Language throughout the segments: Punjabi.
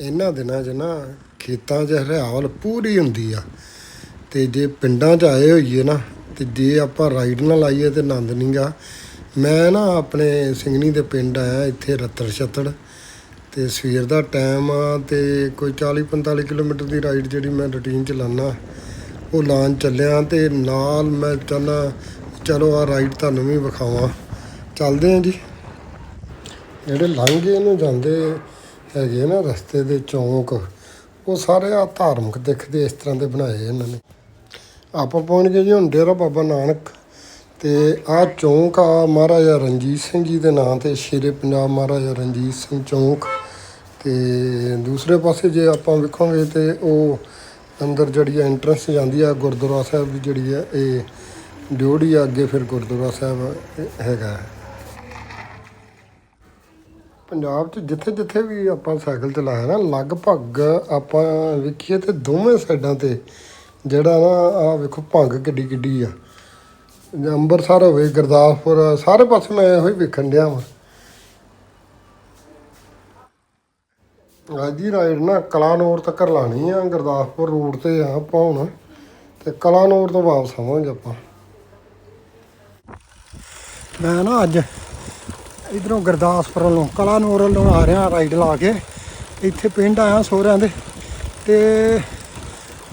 ਇਹਨਾਂ ਦਿਨਾਂ 'ਚ ਨਾ ਖੇਤਾਂ 'ਚ ਹਰਿਆਵਲ ਪੂਰੀ ਹੁੰਦੀ ਆ। ਤੇ ਜੇ ਪਿੰਡਾਂ 'ਚ ਆਏ ਹੋਈਏ ਨਾ, ਤੇ ਜੇ ਆਪਾਂ ਰਾਈਡ ਨਾ ਲਾਈਏ ਤੇ ਆਨੰਦ ਨਹੀਂਗਾ ਮੈਂ ਨਾ ਆਪਣੇ ਸਿੰਘਣੀ ਦੇ ਪਿੰਡ ਆਇਆ ਇੱਥੇ ਰੱਤੜ ਛੱਤੜ ਤੇ ਸਵੇਰ ਦਾ ਟਾਈਮ ਆ ਤੇ ਕੋਈ 40 45 ਕਿਲੋਮੀਟਰ ਦੀ ਰਾਈਡ ਜਿਹੜੀ ਮੈਂ ਰੁਟੀਨ ਚ ਲਾਨਾ, ਉਹ ਲਾਣ ਚੱਲਿਆ ਤੇ ਨਾਲ ਮੈਂ ਚਾਹੁੰਦਾ, ਚਲੋ ਆ ਰਾਈਡ ਤੁਹਾਨੂੰ ਵੀ ਵਿਖਾਵਾਂ। ਚੱਲਦੇ ਆਂ ਜੀ। ਜਿਹੜੇ ਲਾਂਘੇ ਨੂੰ ਜਾਂਦੇ ਹੈਗੇ ਨਾ ਰਸਤੇ ਦੇ ਚੌਂਕ, ਉਹ ਸਾਰੇ ਆ ਧਾਰਮਿਕ ਦਿਖਦੇ ਇਸ ਤਰ੍ਹਾਂ ਦੇ ਬਣਾਏ ਇਹਨਾਂ ਨੇ। ਆਪਾਂ ਪਹੁੰਚ ਗਏ ਜੀ ਹੁਣ ਡੇਰਾ ਬਾਬਾ ਨਾਨਕ ਤੇ ਆ ਚੌਂਕ ਆ ਮਹਾਰਾਜਾ ਰਣਜੀਤ ਸਿੰਘ ਜੀ ਦੇ ਨਾਂ ਤੇ ਸ਼ੇਰੇ ਪੰਜਾਬ ਮਹਾਰਾਜਾ ਰਣਜੀਤ ਸਿੰਘ ਚੌਂਕ ਤੇ ਦੂਸਰੇ ਪਾਸੇ ਜੇ ਆਪਾਂ ਵੇਖਾਂਗੇ ਤੇ ਉਹ ਅੰਦਰ ਜਿਹੜੀ ਐਂਟਰੈਂਸ ਜਾਂਦੀ ਆ ਗੁਰਦੁਆਰਾ ਸਾਹਿਬ ਦੀ ਜਿਹੜੀ ਆ ਇਹ ਡਿਊੜੀ ਆ ਅੱਗੇ ਫਿਰ ਗੁਰਦੁਆਰਾ ਸਾਹਿਬ ਹੈਗਾ। ਪੰਜਾਬ 'ਚ ਜਿੱਥੇ ਜਿੱਥੇ ਵੀ ਆਪਾਂ ਸਾਈਕਲ ਚਲਾਇਆ ਨਾ, ਲਗਭਗ ਆਪਾਂ ਵੇਖੀਏ ਤੇ ਦੋਵੇਂ ਸਾਈਡਾਂ ਤੇ ਜਿਹੜਾ ਨਾ ਆ ਵੇਖੋ ਭੰਗ ਕਿੱਡੀ ਕਿੱਡੀ ਆ। ਜਾਂ ਅੰਮ੍ਰਿਤਸਰ ਹੋਵੇ, ਗੁਰਦਾਸਪੁਰ, ਸਾਰੇ ਪਾਸੇ ਮੈਂ ਇਹੋ ਹੀ ਵੇਖਣ ਡਿਆ ਵਾਂ। ਅੱਜ ਹੀ ਰਾਈਡ ਨਾ ਕਲਾਨੌਰ ਤੱਕ ਲਾਣੀ ਆ, ਗੁਰਦਾਸਪੁਰ ਰੋਡ ਤੇ ਆ ਆਪਾਂ ਹੁਣ, ਤੇ ਕਲਾਨੌਰ ਤੋਂ ਵਾਪਸ ਆਵਾਂਗੇ ਆਪਾਂ। ਮੈਂ ਨਾ ਅੱਜ ਇਧਰੋਂ ਗੁਰਦਾਸਪੁਰ ਵੱਲੋਂ ਕਲਾਨੌਰ ਵੱਲੋਂ ਆ ਰਿਹਾ ਰਾਈਡ ਲਾ ਕੇ। ਇੱਥੇ ਪਿੰਡ ਆਇਆ ਸੋਹਰਿਆਂ ਦੇ। ਤੇ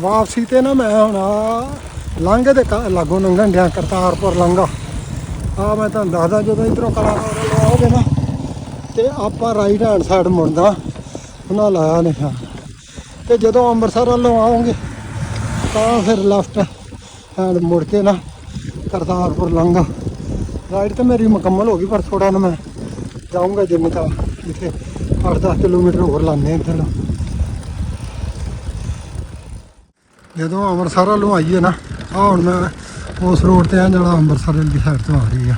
ਵਾਪਸੀ ਤੇ ਨਾ ਮੈਂ ਹੁਣ ਆ ਲਾਂਘੇ ਦੇ ਕ- ਲਾਗੋਂ ਲੰਘਣ ਡਿਆ ਕਰਤਾਰਪੁਰ ਲੰਘਾ ਆ। ਮੈਂ ਤੁਹਾਨੂੰ ਦੱਸਦਾ, ਜਦੋਂ ਇਧਰੋਂ ਕਲਾਨੌਰ ਵੱਲੋਂ ਆਓਗੇ ਨਾ, ਤੇ ਆਪਾਂ ਰਾਈਟ ਹੈਂਡ ਸਾਈਡ ਮੁੜਦਾ ਉਹਨਾਂ ਲਾਇਆ ਨਿਸ਼ਾਨ ਤੇ ਜਦੋਂ ਅੰਮ੍ਰਿਤਸਰ ਵੱਲੋਂ ਆਓਗੇ, ਤਾਂ ਫਿਰ ਲੈਫਟ ਹੈਂਡ ਮੁੜ ਕੇ ਨਾ ਕਰਤਾਰਪੁਰ ਲੰਘਾ। ਰਾਈਡ ਤਾਂ ਮੇਰੀ ਮੁਕੰਮਲ ਹੋ ਗਈ, ਪਰ ਥੋੜਾ ਨਾ ਮੈਂ ਜਾਊਂਗਾ ਜਿੰਨੇ ਤਾਂ। ਇੱਥੇ 8-10 ਕਿਲੋਮੀਟਰ ਹੋਰ ਲਾਣੇ ਇੱਧਰ। ਜਦੋਂ ਅੰਮ੍ਰਿਤਸਰ ਵੱਲੋਂ ਆਈਏ ਨਾ ਆ ਹੁਣ ਮੈਂ ਉਸ ਰੋਡ ਤੇ ਆ ਜਿਹੜਾ ਅੰਮ੍ਰਿਤਸਰ ਦੀ ਸਾਈਡ ਤੋਂ ਆ ਰਹੀ ਆ।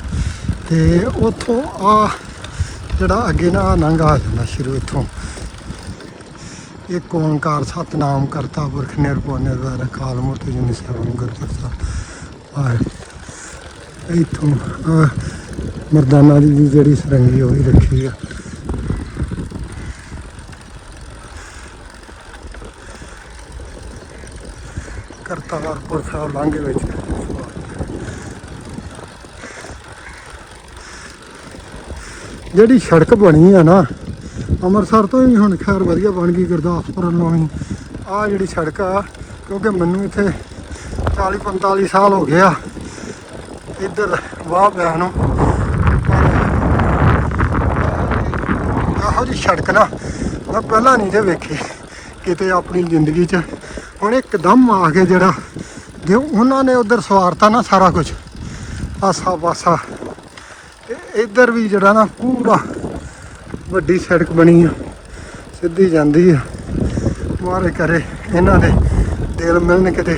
ਤੇ ਉੱਥੋਂ ਆ ਜਿਹੜਾ ਅੱਗੇ ਨਾ ਨੰਗਾ ਆ ਜਾਂਦਾ ਸ਼ੁਰੂ ਇੱਥੋਂ। ਇੱਕ ਓੰਕਾਰ ਸਤਨਾਮ ਕਰਤਾ ਪੁਰਖ ਨਿਰਭਉ ਨਿਰਵੈਰ ਅਕਾਲ ਮੂਰਤਿ ਜਿਨੀ ਸਰਵੰ ਗੁਰਦਿਆਤਾ ਆ ਇੱਥੋਂ ਮਰਦਾਨਾ ਦੀ ਵੀ ਜਿਹੜੀ ਸਰੰਗੀ ਉਹ ਹੀ ਰੱਖੀ ਆ। ਕਰਤਾਰਪੁਰ ਸਾਹਿਬ ਲਾਂਘੇ ਵਿੱਚ। ਜਿਹੜੀ ਸੜਕ ਬਣੀ ਆ ਨਾ, ਅੰਮ੍ਰਿਤਸਰ ਤੋਂ ਹੀ ਹੁਣ ਖੈਰ ਵਧੀਆ ਬਣ ਗਈ ਗੁਰਦਾਸਪੁਰ ਵੱਲੋਂ ਵੀ ਆ ਜਿਹੜੀ ਸੜਕ ਆ, ਕਿਉਂਕਿ ਮੈਨੂੰ ਇੱਥੇ 40 45 ਸਾਲ ਹੋ ਗਏ ਆ ਇੱਧਰ ਵਾਹ ਪਿਆ ਨੂੰ ਇਹੋ ਸੜਕ ਨਾ। ਮੈਂ ਪਹਿਲਾਂ ਨਹੀਂ ਤੇ ਵੇਖੀ ਕਿਤੇ ਆਪਣੀ ਜ਼ਿੰਦਗੀ 'ਚ। ਹੁਣ ਇੱਕਦਮ ਆ ਕੇ ਜਿਹੜਾ, ਜੇ ਉਹਨਾਂ ਨੇ ਉਧਰ ਸਵਾਰਤਾ ਨਾ ਸਾਰਾ ਕੁਝ ਆਸਾ ਪਾਸਾ। ਤੇ ਇੱਧਰ ਵੀ ਜਿਹੜਾ ਨਾ ਪੂਰਾ ਵੱਡੀ ਸੜਕ ਬਣੀ ਆ, ਸਿੱਧੀ ਜਾਂਦੀ ਆ। ਮਾਰੇ ਕਰੇ ਇਹਨਾਂ ਦੇ ਦਿਲ ਮਿਲਣ ਕਿਤੇ।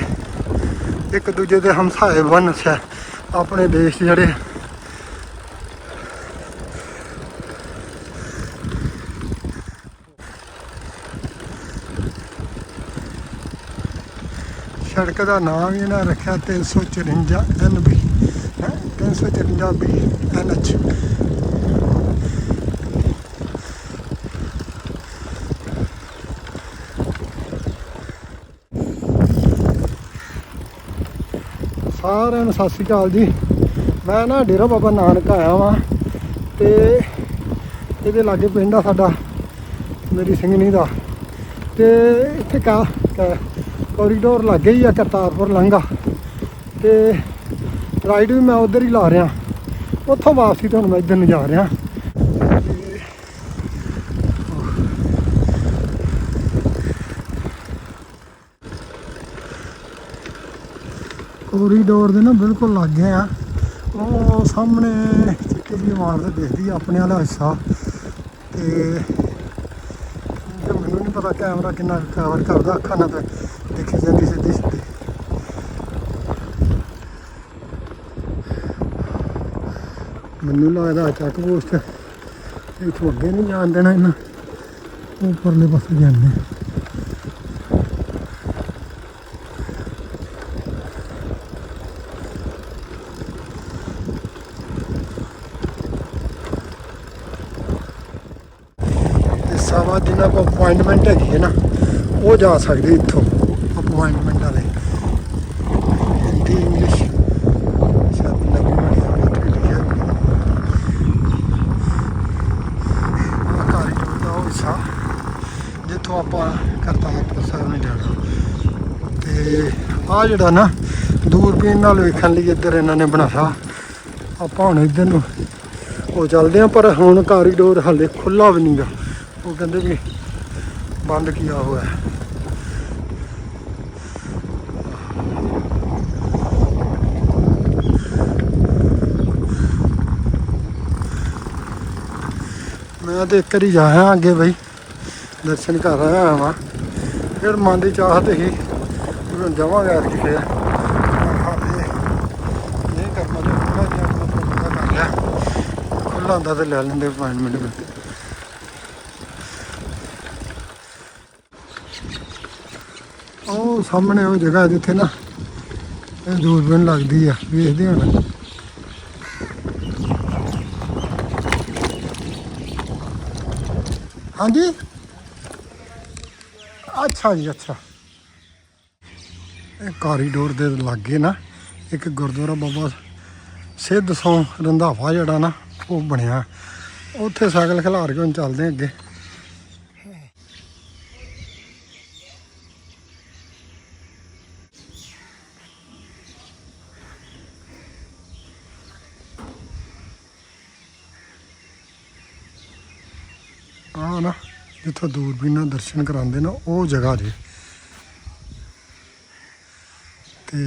ਇੱਕ ਦੂਜੇ ਦੇ ਹਮਸਾਏ ਬਣ ਸਿਆ ਆਪਣੇ ਦੇਸ਼ ਜਿਹੜੇ ਸੜਕ ਦਾ ਨਾਮ ਇਹਨਾਂ ਰੱਖਿਆ 354 NB ਹੈ? 354 B NH ਸਾਰਿਆਂ ਨੂੰ ਸਤਿ ਸ਼੍ਰੀ ਅਕਾਲ ਜੀ। ਮੈਂ ਨਾ ਡੇਰਾ ਬਾਬਾ ਨਾਨਕ ਆਇਆ ਵਾਂ ਤੇ ਇਹਦੇ ਲਾਗੇ ਪਿੰਡ ਆ ਸਾਡਾ, ਮੇਰੀ ਸਿੰਘਣੀ ਦਾ। ਤੇ ਇੱਥੇ ਕਾ ਕਾ- ਕੋਰੀਡੋਰ ਲੱਗੇ ਹੀ ਆ ਕਰਤਾਰਪੁਰ ਲੰਘਾ ਤੇ ਰਾਈਡ ਵੀ ਮੈਂ ਉਧਰ ਹੀ ਲਾ ਰਿਹਾ। ਉੱਥੋਂ ਵਾਪਸੀ ਤੁਹਾਨੂੰ ਮੈਂ ਇੱਧਰ ਨੂੰ ਜਾ ਰਿਹਾ। ਕੋਰੀਡੋਰ ਦੇ ਨਾ ਬਿਲਕੁਲ ਲਾਗੇ ਆ। ਉਹ ਸਾਹਮਣੇ ਚਿੱਟੀ ਦੀ ਇਮਾਰਤ ਦਿਖਦੀ ਆ ਆਪਣੇ ਵਾਲਾ ਹਿੱਸਾ। ਤੇ ਤੇ ਮੈਨੂੰ ਨਹੀਂ ਪਤਾ ਕੈਮਰਾ ਕਿੰਨਾ ਕਵਰ ਕਰਦਾ ਅੱਖਾਂ ਨਾਲ ਤੇ। ਦੇਖੀ ਸਿੱਧੀ ਸਿੱਧੀ ਮੈਨੂੰ ਲੱਗਦਾ ਚੱਕ ਪੋਸਟ ਇੱਥੋਂ ਅੱਗੇ ਨਹੀਂ ਜਾਣ ਦੇਣਾ ਇਹਨਾਂ ਉੱਪਰਲੇ ਪਾਸੇ ਜਾਂਦੇ ਆ। ਸਵਾ ਜਿਨ੍ਹਾਂ ਕੋਲ ਅਪਾਇੰਟਮੈਂਟ ਹੈਗੀ ਹੈ ਨਾ, ਉਹ ਜਾ ਸਕਦੇ ਇੱਥੋਂ ਅਪਾਇੰਟਮੈਂਟ ਵਾਲੇ ਹਿੰਦੀ ਇੰਗਲਿਸ਼ ਸ਼ਾਇਦ ਨਵੀਂ ਬਣੀ ਹੋਈ ਉੱਥੇ ਲਿਖਿਆ ਵੀ ਆਹ ਕਾਰੀਡੋਰ ਦਾ ਉਹ ਹਿੱਸਾ। ਜਿੱਥੋਂ ਆਪਾਂ ਕਰਤਾਰਪੁਰ ਸਾਹਿਬ ਨੂੰ ਜਾਣਾ ਤੇ ਆ ਜਿਹੜਾ ਨਾ, ਦੂਰਬੀਨ ਨਾਲ ਵੇਖਣ ਲਈ ਇੱਧਰ ਇਹਨਾਂ ਨੇ ਬਣਾਇਆ। ਆਪਾਂ ਹੁਣ ਇੱਧਰ ਨੂੰ ਉਹ ਚੱਲਦੇ ਆ ਪਰ ਹੁਣ ਕਾਰੀਡੋਰ ਹਾਲੇ ਖੁੱਲਾ ਵੀ ਨਹੀਂਗਾ ਉਹ ਕਹਿੰਦੇ ਵੀ ਬੰਦ ਕੀਤਾ ਹੋਇਆ। ਹੈ ਮੈਂ ਤੇ ਇੱਕ ਵਾਰੀ ਜਾਇਆ ਅੱਗੇ ਬਈ। ਦਰਸ਼ਨ ਕਰ ਆਇਆ ਹਾਂ ਫਿਰ ਮਨ ਦੀ ਚਾਹਤ ਸੀ ਜਾਵਾਂਗੇ ਅੱਜ ਫੇਰ। ਨਹੀਂ ਕਰਨਾ ਜੋ ਖੁੱਲਾ ਜਿਹਾ ਆਪਣਾ ਕਰ ਲਿਆ। ਖੁੱਲਾ ਹੁੰਦਾ ਤੇ ਲੈ ਲੈਂਦੇ ਅਪਾਇੰਟਮੈਂਟ ਵਿੱਚ ਉਹ ਸਾਹਮਣੇ ਉਹ ਜਗ੍ਹਾ ਜਿੱਥੇ ਨਾ ਇਹ ਦੂਰਬੀਨ ਲੱਗਦੀ ਆ, ਵੇਖਦੇ ਹਾਂ ਹਾਂਜੀ। ਅੱਛਾ ਜੀ, ਅੱਛਾ। ਇਹ ਕਾਰੀਡੋਰ ਦੇ ਲਾਗੇ ਨਾ, ਇੱਕ ਗੁਰਦੁਆਰਾ ਬਾਬਾ ਸਿੱਧ ਸੋਂ ਰੰਧਾਵਾ ਜਿਹੜਾ ਨਾ, ਉਹ ਬਣਿਆ। ਉੱਥੇ ਸਾਈਕਲ ਖਿਲਾਰ ਕੇ ਹੁਣ ਚੱਲਦੇ ਅੱਗੇ ਆ ਨਾ ਜਿੱਥੋਂ ਦੂਰਬੀਨਾਂ ਦਰਸ਼ਨ ਕਰਾਉਂਦੇ ਨਾ ਉਹ ਜਗ੍ਹਾ ਜੇ। ਤੇ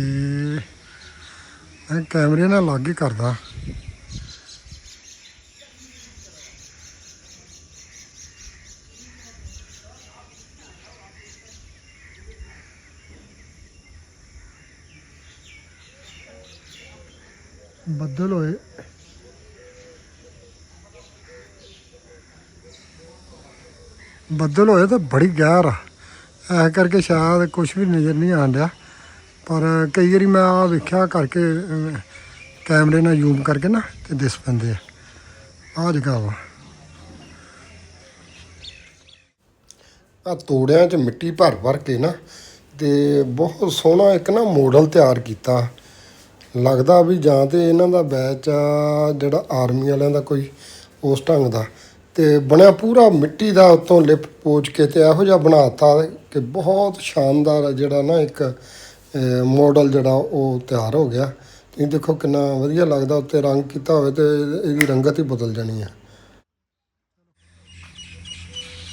ਮੈਂ ਕੈਮਰੇ ਨਾਲ ਲਾਗੇ ਕਰਦਾ ਬੱਦਲ ਹੋਏ ਬੱਦਲ ਹੋਏ ਤਾਂ ਬੜੀ ਗਹਿਰ ਆ। ਐ ਕਰਕੇ ਸ਼ਾਇਦ ਕੁਝ ਵੀ ਨਜ਼ਰ ਨਹੀਂ ਆਉਣ ਡਿਆ। ਪਰ ਕਈ ਵਾਰੀ ਮੈਂ ਆ ਵੇਖਿਆ ਕਰਕੇ ਕੈਮਰੇ ਨਾਲ ਜ਼ੂਮ ਕਰਕੇ ਨਾ, ਤੇ ਦਿਸ ਪੈਂਦੇ ਆ। ਆ ਜਗ੍ਹਾ ਵਾ। ਆ ਤੋੜਿਆਂ 'ਚ ਮਿੱਟੀ ਭਰ ਭਰ ਕੇ ਨਾ, ਤੇ ਬਹੁਤ ਸੋਹਣਾ ਇੱਕ ਨਾ ਮਾਡਲ ਤਿਆਰ ਕੀਤਾ। ਲੱਗਦਾ ਵੀ ਜਾਂ ਤੇ ਇਹਨਾਂ ਦਾ ਬੈਚ ਆ, ਜਿਹੜਾ ਆਰਮੀ ਵਾਲਿਆਂ ਦਾ ਕੋਈ, ਉਸ ਢੰਗ ਦਾ। ਤੇ ਬਣਿਆ ਪੂਰਾ ਮਿੱਟੀ ਦਾ ਉੱਤੋਂ ਲਿਪ ਪੋਚ ਕੇ ਤੇ ਇਹੋ ਜਿਹਾ ਬਣਾਤਾ ਕਿ ਬਹੁਤ ਸ਼ਾਨਦਾਰ ਜਿਹੜਾ ਨਾ ਇੱਕ ਮਾਡਲ ਜਿਹੜਾ ਉਹ ਤਿਆਰ ਹੋ ਗਿਆ। ਤੁਸੀਂ ਦੇਖੋ ਕਿੰਨਾ ਵਧੀਆ ਲੱਗਦਾ, ਉੱਤੇ ਰੰਗ ਕੀਤਾ ਹੋਵੇ ਤੇ ਇਹਦੀ ਰੰਗਤ ਹੀ ਬਦਲ ਜਾਣੀ ਆ।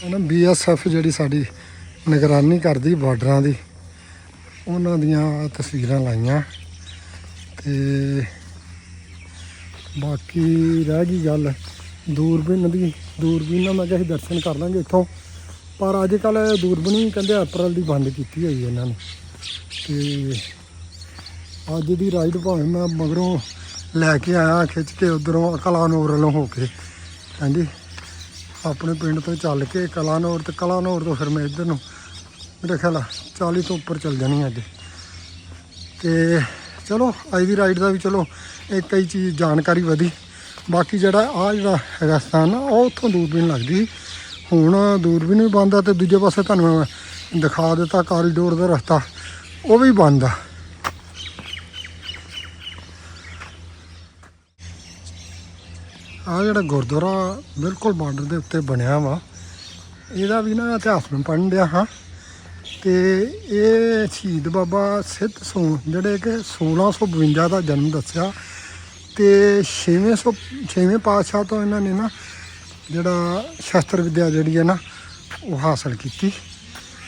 ਉਹਨਾਂ ਬੀਐਸਐਫ ਜਿਹੜੀ ਸਾਡੀ ਨਿਗਰਾਨੀ ਕਰਦੀ ਬਾਰਡਰਾਂ ਦੀ, ਉਹਨਾਂ ਦੀਆਂ ਤਸਵੀਰਾਂ ਲਾਈਆਂ। ਤੇ ਬਾਕੀ ਰਹਿ ਗਈ ਗੱਲ ਦੂਰਬੀਨ ਦੀ। ਦੂਰਬੀਨ ਨਾਲ ਮੈਂ ਕਿਹਾ ਅਸੀਂ ਦਰਸ਼ਨ ਕਰ ਲਾਂਗੇ ਇੱਥੋਂ। ਪਰ ਅੱਜ ਕੱਲ ਦੂਰਬੀਨ ਵੀ ਕਹਿੰਦੇ ਅਪ੍ਰੈਲ ਦੀ ਬੰਦ ਕੀਤੀ ਹੋਈ ਹੈ ਇਹਨਾਂ ਨੇ। ਤੇ ਅੱਜ ਦੀ ਰਾਈਡ ਭਾਵੇਂ ਮੈਂ ਮਗਰੋਂ ਲੈ ਕੇ ਆਇਆ, ਖਿੱਚ ਕੇ ਉਧਰੋਂ ਕਲਾਨੌਰ ਵੱਲੋਂ ਹੋ ਕੇ। ਹਾਂਜੀ, ਆਪਣੇ ਪਿੰਡ ਤੋਂ ਚੱਲ ਕੇ ਕਲਾਨੌਰ ਤੇ ਕਲਾਨੌਰ ਤੋਂ ਫਿਰ ਮੈਂ ਇੱਧਰ ਨੂੰ, ਮੇਰੇ ਖਿਆਲ ਆ 40 ਤੋਂ ਉੱਪਰ ਚੱਲ ਜਾਣੀ ਅੱਜ। ਤੇ ਚਲੋ, ਅੱਜ ਦੀ ਰਾਈਡ ਦਾ ਵੀ ਚਲੋ ਇੱਕ ਕਈ ਚੀਜ਼ ਜਾਣਕਾਰੀ ਵਧੀ। ਬਾਕੀ ਜਿਹੜਾ ਆ ਜਿਹੜਾ ਹੈਗਾ ਸਥਾਨ ਨਾ ਉਹ ਉੱਥੋਂ ਦੂਰਬੀਨ ਲੱਗਦੀ। ਹੁਣ ਦੂਰਬੀਨ ਵੀ ਬੰਦ ਆ ਤੇ ਦੂਜੇ ਪਾਸੇ ਤੁਹਾਨੂੰ ਮੈਂ ਦਿਖਾ ਦਿੱਤਾ ਕਾਰੀਡੋਰ ਦਾ ਰਸਤਾ। ਉਹ ਵੀ ਬੰਦ ਆ। ਆ ਜਿਹੜਾ ਗੁਰਦੁਆਰਾ ਬਿਲਕੁਲ ਬਾਰਡਰ ਦੇ ਉੱਤੇ ਬਣਿਆ ਵਾ, ਇਹਦਾ ਵੀ ਨਾ ਇਤਿਹਾਸ ਮੈਂ ਪੜ੍ਹਨ ਡਿਆ ਹਾਂ। ਤੇ ਇਹ ਸ਼ਹੀਦ ਬਾਬਾ ਸਿੱਧ ਸੋਂ ਜਿਹੜੇ ਕਿ 1652 ਦਾ ਜਨਮ ਦੱਸਿਆ ਤੇ 600 ਛੇਵੇਂ ਪਾਤਸ਼ਾਹ ਤੋਂ ਇਹਨਾਂ ਨੇ ਨਾ ਜਿਹੜਾ ਸ਼ਸਤਰ ਵਿਦਿਆ ਜਿਹੜੀ ਹੈ ਨਾ ਉਹ ਹਾਸਲ ਕੀਤੀ।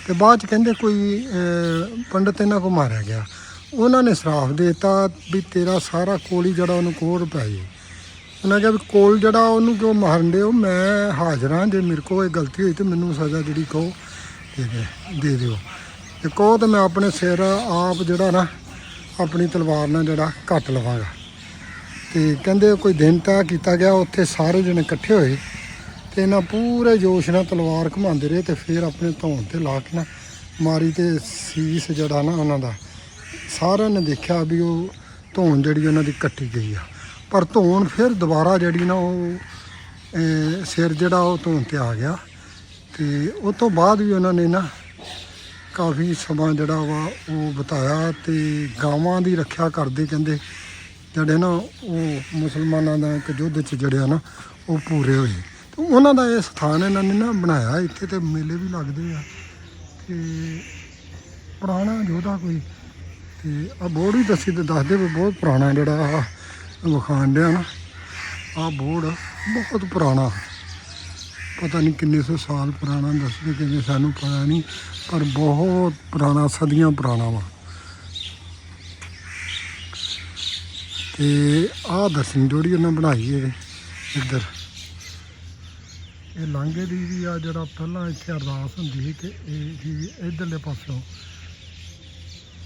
ਤੇ ਬਾਅਦ ਚ ਕਹਿੰਦੇ ਕੋਈ ਅਹ, ਪੰਡਤ ਇਹਨਾਂ ਕੋ ਮਾਰਿਆ ਗਿਆ। ਉਹਨਾਂ ਨੇ ਸਰਾਫ ਦਿੱਤਾ ਵੀ ਤੇਰਾ ਸਾਰਾ ਕੋਲ ਹੀ ਜਿਹੜਾ ਉਹਨੂੰ ਕੋਰ ਪੈ ਜੇ। ਉਹਨਾਂ ਕਿਹਾ ਵੀ ਕੋਲ ਜਿਹੜਾ ਉਹਨੂੰ ਕਿਉਂ ਮਾਰਨ ਦੇ ਮੈਂ ਹਾਜ਼ਰ ਹਾਂ ਜੇ ਮੇਰੇ ਕੋਲ ਇਹ ਗਲਤੀ ਹੋਈ ਤੇ ਮੈਨੂੰ ਸਜ਼ਾ ਜਿਹੜੀ ਕਹੋ ਦੇ ਦੇ ਦਿਓ। ਤੇ ਕਹੋ ਤੇ ਮੈਂ ਆਪਣੇ ਸਿਰ ਆਪ ਜਿਹੜਾ ਨਾ ਆਪਣੀ ਤਲਵਾਰ ਨਾਲ ਜਿਹੜਾ ਕੱਟ ਲਵਾਂਗਾ। ਤੇ ਕਹਿੰਦੇ ਕੋਈ ਦਿਨ ਤੈਅ ਕੀਤਾ ਗਿਆ, ਉੱਥੇ ਸਾਰੇ ਜਣੇ ਇਕੱਠੇ ਹੋਏ ਤੇ ਇਹਨਾਂ ਪੂਰੇ ਜੋਸ਼ ਨਾਲ ਤਲਵਾਰ ਘੁਮਾਉਂਦੇ ਰਹੇ ਤੇ ਫਿਰ ਆਪਣੇ ਧੌਣ ਤੇ ਲਾ ਕੇ ਨਾ ਮਾਰੀ ਤੇ ਸੀਸ ਜਿਹੜਾ ਨਾ ਉਹਨਾਂ ਦਾ, ਸਾਰਿਆਂ ਨੇ ਦੇਖਿਆ ਵੀ ਉਹ ਧੌਣ ਜਿਹੜੀ ਉਹਨਾਂ ਦੀ ਕੱਟੀ ਗਈ ਆ। ਪਰ ਧੌਣ ਫਿਰ ਦੁਬਾਰਾ ਜਿਹੜੀ ਨਾ ਉਹ ਸਿਰ ਜਿਹੜਾ ਉਹ ਧੌਣ ਤੇ ਆ ਗਿਆ ਤੇ ਉਸ ਤੋਂ ਬਾਅਦ ਵੀ ਉਹਨਾਂ ਨੇ ਨਾ ਕਾਫੀ ਸਮਾਂ ਜਿਹੜਾ ਵਾ ਉਹ ਬਤਾਇਆ ਤੇ ਗਾਵਾਂ ਦੀ ਰੱਖਿਆ ਕਰਦੇ ਕਹਿੰਦੇ ਜਿਹੜੇ ਨਾ ਉਹ ਮੁਸਲਮਾਨਾਂ ਦਾ ਇੱਕ ਯੁੱਧ ਚ ਜੜਿਆ ਨਾ, ਉਹ ਪੂਰੇ ਹੋਏ। ਤੇ ਉਹਨਾਂ ਦਾ ਇਹ ਸਥਾਨ ਇਹਨਾਂ ਨੇ ਨਾ ਬਣਾਇਆ ਇੱਥੇ ਤੇ ਮੇਲੇ ਵੀ ਲੱਗਦੇ ਆ। ਤੇ ਪੁਰਾਣਾ ਯੋਧਾ ਕੋਈ, ਤੇ ਆ ਬੋਰਡ ਵੀ ਦੱਸੀ ਤੇ ਦੱਸਦੇ ਵੀ ਬਹੁਤ ਪੁਰਾਣਾ ਜਿਹੜਾ ਆ ਵਿਖਾਣ ਡਿਆ ਨਾ। ਆ ਬੋਰਡ ਬਹੁਤ ਪੁਰਾਣਾ। ਪਤਾ ਨਹੀਂ ਕਿੰਨੇ ਸੌ ਸਾਲ ਪੁਰਾਣਾ, ਦੱਸਦੇ ਕਿੰਨੇ ਸਾਨੂੰ ਪਤਾ ਨਹੀਂ, ਪਰ ਬਹੁਤ ਪੁਰਾਣਾ, ਸਦੀਆਂ ਪੁਰਾਣਾ ਵਾ। ਤੇ ਆਹ ਦਰਸ਼ਨ ਜੋੜੀ ਉਹਨਾਂ ਬਣਾਈ ਹੈ ਇੱਧਰ। ਇਹ ਲਾਂਘੇ ਦੀ ਵੀ ਆ ਜਿਹੜਾ ਪਹਿਲਾਂ ਇੱਥੇ ਅਰਦਾਸ ਹੁੰਦੀ ਸੀ ਕਿ ਇਹ ਜੀ ਇਧਰਲੇ ਪਾਸਿਓਂ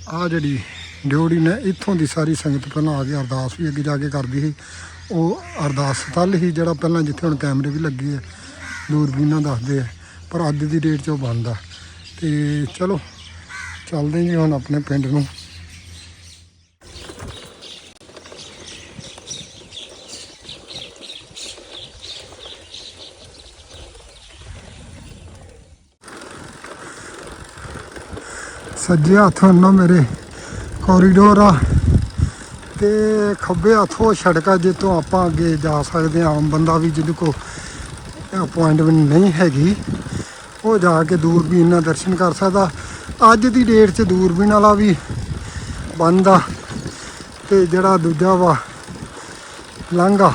ਆ ਜਿਹੜੀ ਡਿਓੜੀ ਨੇ, ਇੱਥੋਂ ਦੀ ਸਾਰੀ ਸੰਗਤ ਪਹਿਲਾਂ ਆ ਕੇ ਅਰਦਾਸ ਵੀ ਅੱਗੇ ਜਾ ਕੇ ਕਰਦੀ ਸੀ। ਉਹ ਅਰਦਾਸ ਸਥਲ ਹੀ ਜਿਹੜਾ ਪਹਿਲਾਂ ਜਿੱਥੇ ਹੁਣ ਕੈਮਰੇ ਵੀ ਲੱਗੇ ਆ ਦੂਰਬੀਨਾਂ ਦੱਸਦੇ ਆ, ਪਰ ਅੱਜ ਦੀ ਡੇਟ 'ਚ ਉਹ ਬੰਦ ਆ। ਤੇ ਚਲੋ, ਚੱਲਦੇ ਜੀ ਹੁਣ ਆਪਣੇ ਪਿੰਡ ਨੂੰ। ਸੱਜੇ ਹੱਥੋਂ ਨਾ ਮੇਰੇ ਕੋਰੀਡੋਰ ਆ। ਤੇ ਖੱਬੇ ਹੱਥੋਂ ਸੜਕ ਆ, ਜਿੱਥੋਂ ਆਪਾਂ ਅੱਗੇ ਜਾ ਸਕਦੇ ਹਾਂ। ਆਮ ਬੰਦਾ ਵੀ ਜਿਹਦੇ ਕੋ ਅਪਾਇੰਟਮੈਂਟ ਨਹੀਂ ਹੈਗੀ, ਉਹ ਜਾ ਕੇ ਦੂਰਬੀਨ ਨਾਲ ਦਰਸ਼ਨ ਕਰ ਸਕਦਾ। ਅੱਜ ਦੀ ਡੇਟ 'ਚ ਦੂਰਬੀਨ ਵਾਲਾ ਵੀ ਬੰਦ ਆ। ਤੇ ਜਿਹੜਾ ਦੂਜਾ ਵਾ, ਲਾਂਘਾ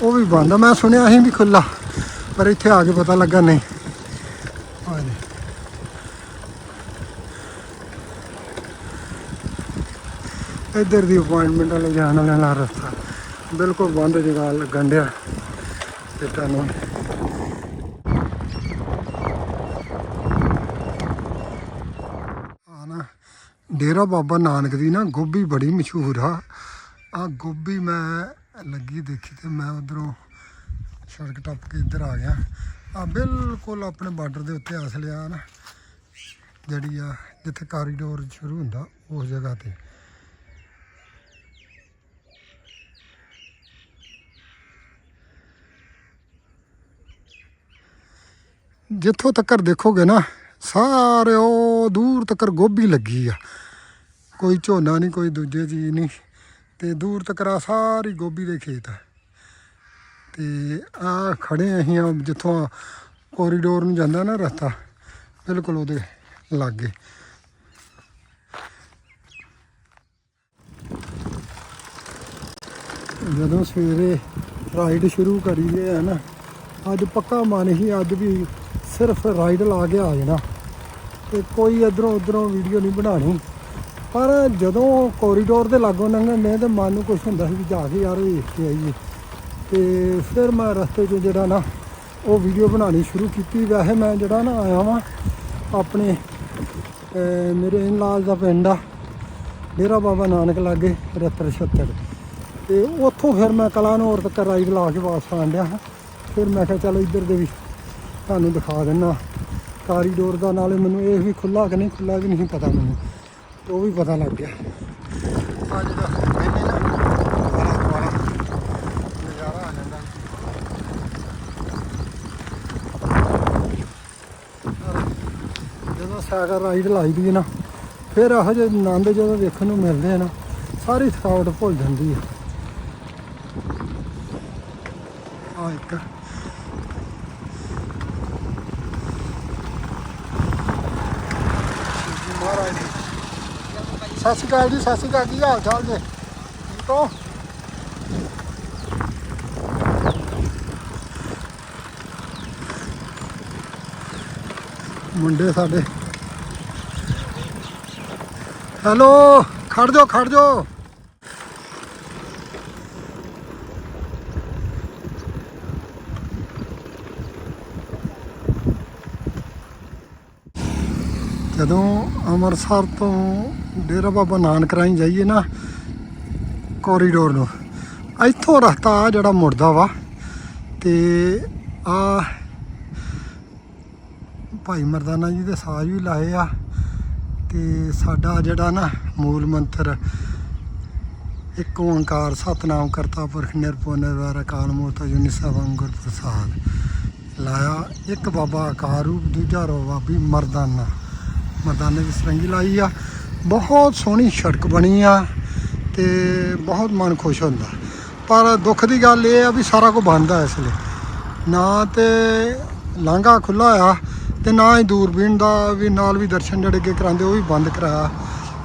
ਉਹ ਵੀ ਬੰਦ ਆ। ਮੈਂ ਸੁਣਿਆ ਸੀ ਵੀ ਖੁੱਲਾ ਪਰ ਇੱਥੇ ਆ ਕੇ ਪਤਾ ਲੱਗਾ ਨਹੀਂ ਹਾਂਜੀ ਇੱਧਰ ਦੀ ਅਪਾਇੰਟਮੈਂਟ ਵਾਲੇ ਜਾਣ ਵਾਲਿਆਂ ਨਾ ਰਸਤਾ ਬਿਲਕੁਲ ਬੰਦ ਜਗ੍ਹਾ ਲੱਗਣ ਡਿਆ ਤੇ ਤੁਹਾਨੂੰ ਆ ਨਾ, ਡੇਰਾ ਬਾਬਾ ਨਾਨਕ ਦੀ ਨਾ ਗੋਭੀ ਬੜੀ ਮਸ਼ਹੂਰ ਆ। ਆ ਗੋਭੀ ਮੈਂ ਲੱਗੀ ਦੇਖੀ ਤੇ ਮੈਂ ਉਧਰੋਂ ਸੜਕ ਟੱਪ ਕੇ ਇੱਧਰ ਆ ਗਿਆ। ਆ ਬਿਲਕੁਲ ਆਪਣੇ ਬਾਰਡਰ ਦੇ ਉੱਤੇ ਆਸ ਲਿਆ ਨਾ, ਜਿਹੜੀ ਆ ਜਿੱਥੇ ਕਾਰੀਡੋਰ ਸ਼ੁਰੂ ਹੁੰਦਾ ਉਸ ਜਗ੍ਹਾ ਤੇ। ਜਿੱਥੋਂ ਤੱਕ ਦੇਖੋਗੇ ਨਾ ਸਾਰੇ ਉਹ ਦੂਰ ਤੱਕ ਗੋਭੀ ਲੱਗੀ ਆ। ਕੋਈ ਝੋਨਾ ਨਹੀਂ, ਕੋਈ ਦੂਜੇ ਚੀਜ਼ ਨਹੀਂ। ਤੇ ਦੂਰ ਤੱਕ ਆ ਸਾਰੀ ਗੋਭੀ ਦੇ ਖੇਤ ਆ। ਤੇ ਆ ਖੜੇ ਅਸੀਂ ਜਿੱਥੋਂ ਕੋਰੀਡੋਰ ਨੂੰ ਜਾਂਦਾ ਨਾ ਰਸਤਾ, ਬਿਲਕੁਲ ਉਹਦੇ ਲਾਗੇ। ਜਦੋਂ ਸਵੇਰੇ ਰਾਈਡ ਸ਼ੁਰੂ ਕਰੀਏ ਹੈ ਨਾ, ਅੱਜ ਪੱਕਾ ਮਨ ਹੀ ਅੱਜ ਵੀ ਸਿਰਫ ਰਾਈਡ ਲਾ ਕੇ ਆ ਜਾਣਾ ਤੇ ਕੋਈ ਇਧਰੋਂ ਉਧਰੋਂ ਵੀਡੀਓ ਨਹੀਂ ਬਣਾਣੀ ਪਰ ਜਦੋਂ ਕੋਰੀਡੋਰ ਦੇ ਲਾਗੋਂ ਲੰਘਣੇ ਤੇ ਮਨ ਨੂੰ ਕੁਝ ਹੁੰਦਾ ਸੀ ਵੀ ਜਾ ਕੇ ਯਾਰ ਵੇਖ ਕੇ ਆਈਏ। ਤੇ ਫਿਰ ਮੈਂ ਰਸਤੇ 'ਚ ਜਿਹੜਾ ਨਾ ਉਹ ਵੀਡੀਓ ਬਣਾਉਣੀ ਸ਼ੁਰੂ ਕੀਤੀ। ਵੈਸੇ ਮੈਂ ਜਿਹੜਾ ਨਾ ਆਇਆ ਵਾਂ ਆਪਣੇ ਮੇਰੇ ਇਨ-ਲਾਜ਼ ਦਾ ਪਿੰਡ ਆ। ਡੇਰਾ ਬਾਬਾ ਨਾਨਕ ਲਾਗੇ ਰਤਰ ਛੱਤਰ ਤੇ ਉੱਥੋਂ ਫਿਰ ਮੈਂ ਕਲਾਨੌਰ ਤੱਕ ਰਾਈਡ ਲਾ ਕੇ ਵਾਪਸ ਆਣ ਹਾਂ। ਫਿਰ ਮੈਂ ਕਿਹਾ ਚਲੋ ਇੱਧਰ ਦੇ ਵੀ ਤੁਹਾਨੂੰ ਦਿਖਾ ਦਿੰਨਾ। ਕਾਰੀਡੋਰ ਦਾ ਨਾਲੇ ਮੈਨੂੰ ਇਹ ਵੀ ਖੁੱਲਾ ਕਿ ਨਹੀਂ ਖੁੱਲਾ ਵੀ ਨਹੀਂ ਪਤਾ ਮੈਨੂੰ। ਤੇ ਉਹ ਵੀ ਪਤਾ ਲੱਗ ਗਿਆ। ਅੱਜ ਦਾ ਮੈਨੇ ਨਾ ਬੜਾ ਦੁਆਰਾ ਨਜ਼ਾਰਾ ਆ ਜਾਂਦਾ। ਜਦੋਂ ਸਾਈਕਲ ਰਾਈਡ ਲਾਈ ਦੀ ਨਾ, ਫਿਰ ਇਹੋ ਜਿਹੇ ਆਨੰਦ ਜਦੋਂ ਵੇਖਣ ਨੂੰ ਮਿਲਦੇ ਆ ਨਾ, ਸਾਰੀ ਥਕਾਵਟ ਭੁੱਲ ਜਾਂਦੀ ਹੈ ਆ ਇੱਕ ਜੀ ਮਹਾਰਾਜ ਜੀ ਸਤਿ ਸ਼੍ਰੀ ਅਕਾਲ ਜੀ, ਸਤਿ ਸ਼੍ਰੀ ਅਕਾਲ, ਕੀ ਹਾਲ ਚਾਲ ਜੀ ਠੀਕ ਹੋ? ਮੁੰਡੇ ਸਾਡੇ। ਹੈਲੋ, ਖੜ ਜਾਓ ਖੜ ਜਾਓ। ਜਦੋਂ ਅੰਮ੍ਰਿਤਸਰ ਤੋਂ ਡੇਰਾ ਬਾਬਾ ਨਾਨਕ ਰਾਹੀਂ ਜਾਈਏ ਨਾ ਕੋਰੀਡੋਰ ਨੂੰ। ਇੱਥੋਂ ਰਸਤਾ ਆ ਜਿਹੜਾ ਮੁੜਦਾ ਵਾ, ਤੇ ਆ ਭਾਈ ਮਰਦਾਨਾ ਜੀ ਦੇ ਸਾਜ ਵੀ ਲਾਏ ਆ, ਤੇ ਸਾਡਾ ਜਿਹੜਾ ਨਾ ਮੂਲ ਮੰਤਰ, ਇੱਕ ਓੰਕਾਰ ਸਤਨਾਮ ਕਰਤਾ ਪੁਰਖ ਨਿਰਭਉ ਨਿਰਵੈਰ ਅਕਾਲ ਮੂਰਤ ਅਜੂਨੀ ਸਭੰ ਗੁਰ ਪ੍ਰਸਾਦ। ਲਾਇਆ ਇੱਕ ਬਾਬਾ ਆਕਾਰ ਰੂਪ, ਦੂਜਾ ਰੋ ਬਾਬੀ ਮਰਦਾਨਾ। ਮਰਦਾਨੇ ਦੀ ਸਰੰਗੀ ਲਾਈ ਆ। ਬਹੁਤ ਸੋਹਣੀ ਸੜਕ ਬਣੀ ਆ ਤੇ ਬਹੁਤ ਮਨ ਖੁਸ਼ ਹੁੰਦਾ। ਪਰ ਦੁੱਖ ਦੀ ਗੱਲ ਇਹ ਆ ਵੀ ਸਾਰਾ ਕੁਝ ਬੰਦ ਇਸ ਲਈ ਨਾ ਤੇ ਲਾਂਘਾ ਖੁੱਲਾ ਆ ਤੇ ਨਾ ਹੀ ਦੂਰਬੀਨ ਦਾ ਵੀ ਨਾਲ ਵੀ ਦਰਸ਼ਨ ਜਿਹੜੇ ਅੱਗੇ ਕਰਾਉਂਦੇ ਉਹ ਵੀ ਬੰਦ ਕਰਾਇਆ।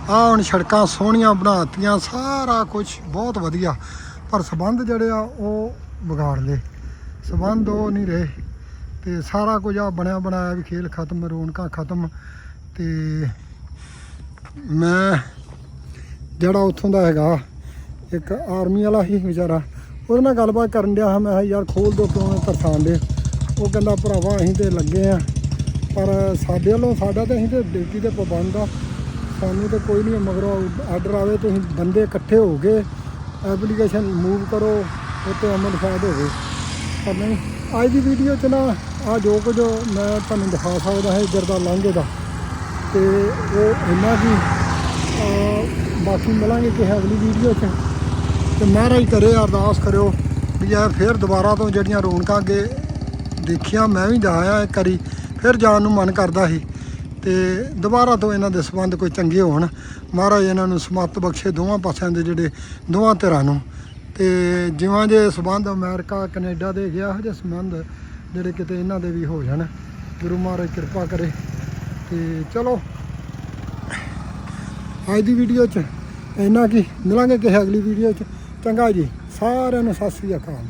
ਆ ਹੁਣ ਸੜਕਾਂ ਸੋਹਣੀਆਂ ਬਣਾਤੀਆਂ ਸਾਰਾ ਕੁਝ ਬਹੁਤ ਵਧੀਆ। ਪਰ ਸਬੰਧ ਜਿਹੜੇ ਆ ਉਹ ਵਿਗਾੜ ਲਏ। ਸਬੰਧ ਉਹ ਨਹੀਂ ਰਹੇ। ਤੇ ਸਾਰਾ ਕੁਝ ਆ ਬਣਿਆ ਬਣਾਇਆ ਵੀ ਖੇਲ ਖਤਮ, ਰੌਣਕਾਂ ਖਤਮ ਤੇ ਮੈਂ ਜਿਹੜਾ ਉੱਥੋਂ ਦਾ ਹੈਗਾ, ਇੱਕ ਆਰਮੀ ਵਾਲਾ ਹੀ ਵਿਚਾਰਾ, ਉਹਦੇ ਨਾਲ ਗੱਲਬਾਤ ਕਰਨ ਡਿਆ ਹਾਂ, ਮੈਂ ਕਿਹਾ ਯਾਰ ਖੋਲ ਦੋ ਕਿਉਂ ਤਰਸਾਨ ਦੇ। ਉਹ ਕਹਿੰਦਾ, ਭਰਾਵਾ, ਅਸੀਂ ਤੇ ਲੱਗੇ ਆ ਪਰ ਸਾਡੇ ਵੱਲੋਂ ਸਾਡਾ ਤੇ ਅਸੀਂ ਤੇ ਡਿਊਟੀ ਤੇ ਪਾਬੰਦ ਆ। ਸਾਨੂੰ ਤੇ ਕੋਈ ਨਹੀਂ, ਮਗਰੋਂ ਆਰਡਰ ਆਵੇ, ਤੁਸੀਂ ਬੰਦੇ ਇਕੱਠੇ ਹੋ ਗਏ ਐਪਲੀਕੇਸ਼ਨ ਮੂਵ ਕਰੋ ਉੱਤੇ ਅਮਲ ਫਾਇਦ ਹੋਵੇ ਪਰ ਨਹੀਂ, ਅੱਜ ਦੀ ਵੀਡੀਓ 'ਚ ਨਾ ਆ ਜੋ ਕੁਝ ਮੈਂ ਤੁਹਾਨੂੰ ਦਿਖਾ ਸਕਦਾ ਹੈ, ਇੱਧਰ ਦਾ ਲਾਂਘੇ ਦਾ। ਤੇ ਉਹ ਇੰਨਾ ਕੀ ਅਹ, ਬਾਕੀ ਮਿਲਾਂਗੇ ਕਿਸੇ ਅਗਲੀ ਵੀਡੀਓ 'ਚ। ਤੇ ਮਹਾਰਾਜ ਕਰੇ, ਅਰਦਾਸ ਕਰਿਓ ਵੀ ਇਹ ਫਿਰ ਦੁਬਾਰਾ ਤੋਂ ਜਿਹੜੀਆਂ ਰੌਣਕਾਂ ਅੱਗੇ ਦੇਖੀਆਂ, ਮੈਂ ਵੀ ਜਾਇਆ ਇੱਕ ਵਾਰੀ, ਫਿਰ ਜਾਣ ਨੂੰ ਮਨ ਕਰਦਾ ਸੀ। ਤੇ ਦੁਬਾਰਾ ਤੋਂ ਇਹਨਾਂ ਦੇ ਸਬੰਧ ਕੋਈ ਚੰਗੇ ਹੋਣ, ਮਹਾਰਾਜ ਇਹਨਾਂ ਨੂੰ ਸਮੱਤ ਬਖਸ਼ੇ ਦੋਵਾਂ ਪਾਸਿਆਂ ਦੇ ਜਿਹੜੇ, ਦੋਵਾਂ ਧਿਰਾਂ ਨੂੰ। ਤੇ ਜਿਵੇਂ ਜੇ ਸਬੰਧ ਅਮਰੀਕਾ, ਕੈਨੇਡਾ ਦੇ ਗਿਆ ਇਹੋ ਜਿਹੇ ਸਬੰਧ ਜਿਹੜੇ ਕਿਤੇ ਇਹਨਾਂ ਦੇ ਵੀ ਹੋ ਜਾਣ, ਗੁਰੂ ਮਹਾਰਾਜ ਕਿਰਪਾ ਕਰੇ। ਤੇ ਚਲੋ, ਅੱਜ ਦੀ ਵੀਡੀਓ 'ਚ ਇੰਨਾ ਕੀ। ਮਿਲਾਂਗੇ ਕਿਸੇ ਅਗਲੀ ਵੀਡੀਓ 'ਚ। ਚੰਗਾ ਜੀ, ਸਾਰਿਆਂ ਨੂੰ ਸਤਿ ਸ੍ਰੀ ਅਕਾਲ